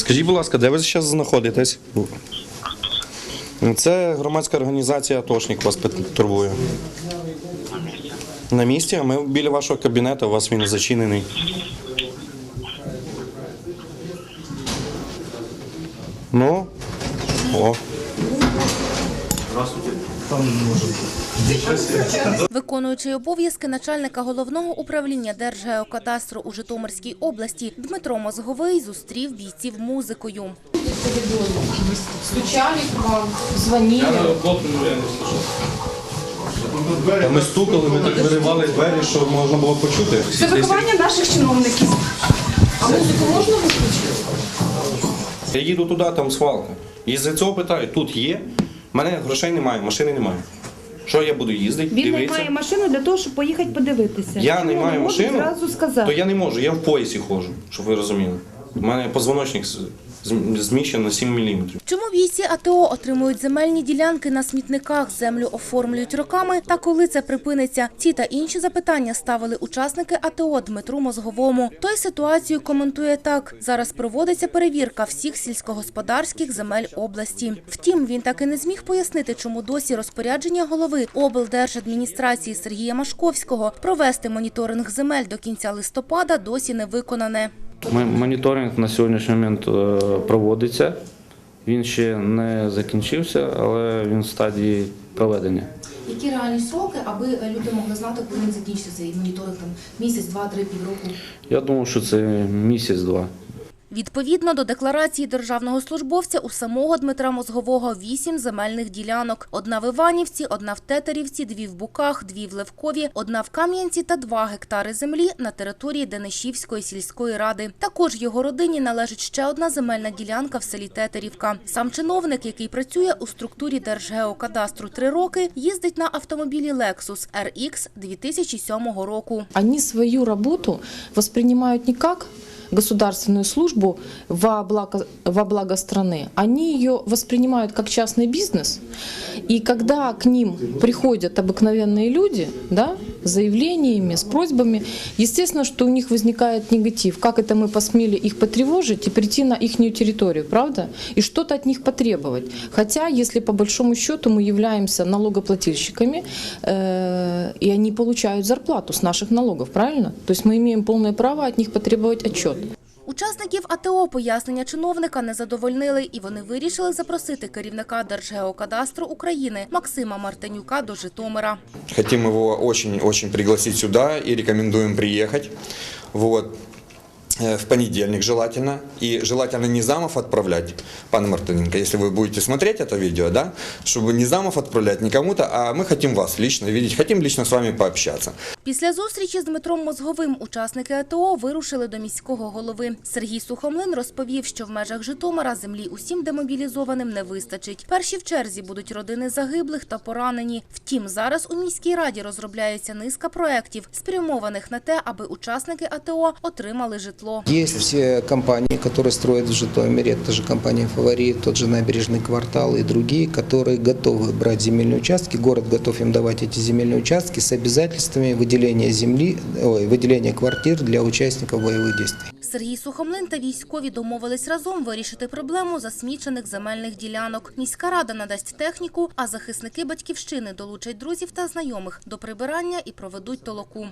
Скажіть, будь ласка, де ви зараз знаходитесь? Це громадська організація Атошник вас турбує. На місці, а ми біля вашого кабінету, у вас він зачинений. Ну, о. Виконуючий обов'язки начальника головного управління Держгеокадастру у Житомирській області Дмитро Мозговий зустрів бійців музикою. Стучали к вам, звонили. Та ми стукали, ми так виривали двері, що можна було почути. Це виховання наших чиновників. А музику можна виключити? Я їду туди, там свалка. І з цього питаю, тут є. У мене грошей немає, машини немає. Що я буду їздити? Він дивитися? має машину для того, щоб поїхати подивитися. Я Чому не маю не машину, зразу сказати. то я не можу, я в поясі ходжу, щоб ви розуміли. У мене позвоночник з- з- зміщений 7 мм. Чому бійці АТО отримують земельні ділянки на смітниках, землю оформлюють роками та коли це припиниться? Ці та інші запитання ставили учасники АТО Дмитру Мозговому. Той ситуацію коментує так: зараз проводиться перевірка всіх сільськогосподарських земель області. Втім, він так і не зміг пояснити, чому досі розпорядження голови облдержадміністрації Сергія Машковського провести моніторинг земель до кінця листопада досі не виконане. Моніторинг на сьогоднішній момент е, проводиться. Він ще не закінчився, але він в стадії проведення. Які реальні сроки, аби люди могли знати, коли він закінчиться цей моніторинг там місяць, два, три, півроку? Я думаю, що це місяць-два. Відповідно до декларації державного службовця, у самого Дмитра Мозгового вісім земельних ділянок. Одна в Іванівці, одна в Тетерівці, дві в Буках, дві в Левкові, одна в Кам'янці та два гектари землі на території Денишівської сільської ради. Також його родині належить ще одна земельна ділянка в селі Тетерівка. Сам чиновник, який працює у структурі Держгеокадастру три роки, їздить на автомобілі Lexus RX 2007 року. Они свою работу воспринимают не как государственную службу во благо, во благо страны. Они ее воспринимают как частный бизнес. И когда к ним приходят обыкновенные люди да, с заявлениями, с просьбами, естественно, что у них возникает негатив. Как это мы посмели их потревожить и прийти на их территорию, правда? И что-то от них потребовать. Хотя, если по большому счету мы являемся налогоплательщиками, э, и они получают зарплату с наших налогов, правильно? То есть мы имеем полное право от них потребовать отчет. Учасників АТО пояснення чиновника не задовольнили, і вони вирішили запросити керівника Держгеокадастру України Максима Мартинюка до Житомира. Хотим его очень-очень пригласить сюда и рекомендуем приехать. Вот. Э, В понедельник желательно. И желательно не замов отправлять, пан Мартыненко, если вы будете смотреть это видео, да, чтобы не замов отправлять не кому-то, а мы хотим вас лично видеть, хотим лично с вами пообщаться. Після зустрічі з Дмитром Мозговим учасники АТО вирушили до міського голови. Сергій Сухомлин розповів, що в межах Житомира землі усім демобілізованим не вистачить. Перші в черзі будуть родини загиблих та поранені. Втім, зараз у міській раді розробляється низка проєктів, спрямованих на те, аби учасники АТО отримали житло. Есть э, компании, которые строят в Житомире, это же компания «Фаворит», тот же «Набережный квартал» и другие, которые готовы брать земельные участки. Город готов им давать эти земельные участки с обязательствами выделения земли, ой, выделения квартир для участников боевых действий. Сергій Сухомлин та військові домовились разом вирішити проблему засмічених земельних ділянок. Міська рада надасть техніку, а захисники батьківщини долучать друзів та знайомих до прибирання і проведуть толоку.